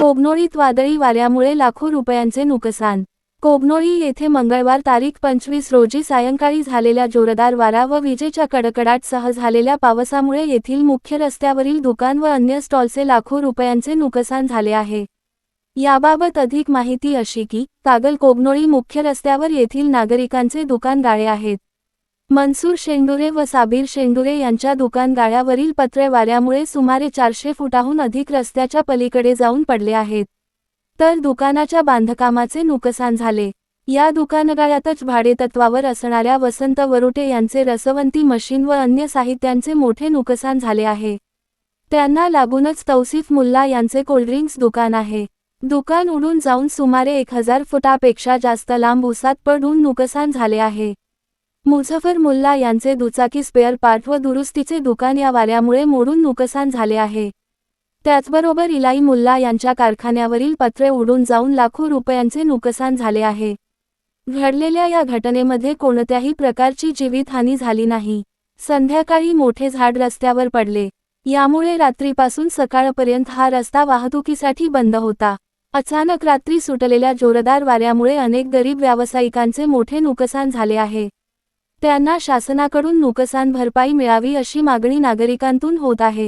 कोगनोळीत वादळी वाऱ्यामुळे लाखो रुपयांचे नुकसान. कोगनोळी येथे मंगळवार तारीख पंचवीस रोजी सायंकाळी झालेल्या जोरदार वारा व विजेच्या कडकडाटसह झालेल्या पावसामुळे येथील मुख्य रस्त्यावरील दुकान व अन्य स्टॉलचे लाखो रुपयांचे नुकसान झाले आहे. याबाबत अधिक माहिती अशी की कागल कोगनोळी मुख्य रस्त्यावर येथील नागरिकांचे दुकान गाळे आहेत. मनसूर शेंडुरे व साबीर शेंडुरे यांच्या दुकान गाळ्यावरील पत्रे वाऱ्यामुळे सुमारे चारशे फुटाहून अधिक रस्त्याच्या पलीकडे जाऊन पडले आहेत. तर दुकानाच्या बांधकामाचे नुकसान झाले. या दुकानगाळ्यातच भाडेतत्वावर असणाऱ्या वसंत वरुटे यांचे रसवंती मशीन व अन्य साहित्यांचे मोठे नुकसान झाले आहे. त्यांना लागूनच तौसिफ मुल्ला यांचे कोल्ड्रिंक्स दुकान आहे. दुकान उडून जाऊन सुमारे एक हजार फुटापेक्षा जास्त लांब उसात पडून नुकसान झाले आहे. मुझफर मुल्ला यांचे दुचाकी स्पेअर पार्ट व दुरुस्तीचे दुकान या वाऱ्यामुळे मोडून नुकसान झाले आहे. त्याचबरोबर इलाई मुल्ला यांच्या कारखान्यावरील पत्रे उडून जाऊन लाखो रुपयांचे नुकसान झाले आहे. घडलेल्या या घटनेमध्ये कोणत्याही प्रकारची जीवितहानी झाली नाही. संध्याकाळी मोठे झाड रस्त्यावर पडले. यामुळे रात्रीपासून सकाळपर्यंत हा रस्ता वाहतुकीसाठी बंद होता. अचानक रात्री सुटलेल्या जोरदार वाऱ्यामुळे अनेक गरीब व्यावसायिकांचे मोठे नुकसान झाले आहे. त्यांना शासनाकडून नुकसान भरपाई मिळावी अशी मागणी नागरिकांतून होत आहे.